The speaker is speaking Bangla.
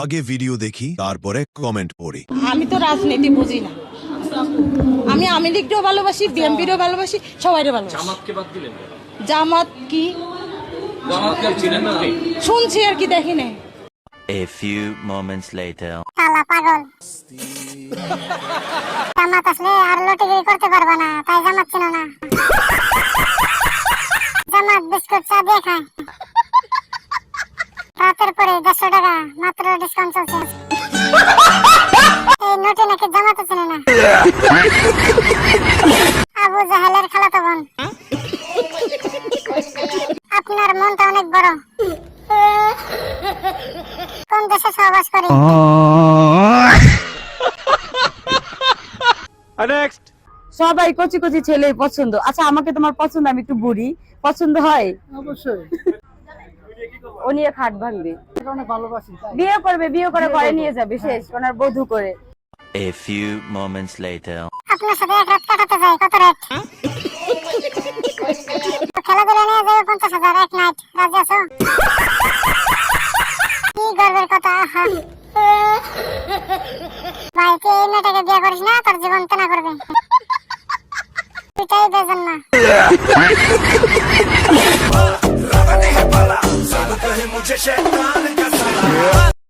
আগে ভিডিও দেখি তারপরে কমেন্ট পড়ি। আমি তো রাজনীতি বুঝি না। আমি আওয়ামী লীগকেও ভালোবাসি বিএনপিরও ভালোবাসি সবাইরে ভালোবাসি। জামাতকে বাদ দিলেন জামাত কি? জামাতকে চিনেন না আপনি? শুনছি আর কি দেখি নাই। A few moments later. শালা পাগল। জামাত আসলে আর লটিগিরি করতে পারবে না তাই জামাত ছিল না। জামাত বিস্কুট চা দিয়ে খায়। দেড়শো টাকা মাত্র ডিসকাউন্ট চলছে। এই নোটে নাকি জামাতে চিনে না? আবু জাহেলের খালাতো বোন। আপনার মনটা অনেক বড়। কোন দেশে সহবাস করি? সবাই কচি কচি ছেলে পছন্দ। আচ্ছা আমাকে তোমার পছন্দ আমি একটু বুড়ি। পছন্দ হয়? অবশ্যই। ও নিয়ে খাট ভাঙবে। বিয়ে করবে বিয়ে করে ঘরে নিয়ে যাবে শেষ ওনার বধু করে। A few moments later. আপনার সাথে এক রাত কাটাতে যাই কত রেট খেলাধুলা নিয়ে যাবে পঞ্চাশ হাজার এক নাইট রাজি আছো? কি গর্বের কথা ভাই তুই এই মেয়েটাকে বিয়ে করিস না তোর জীবন তেনা করবে। এটাই বেজন না।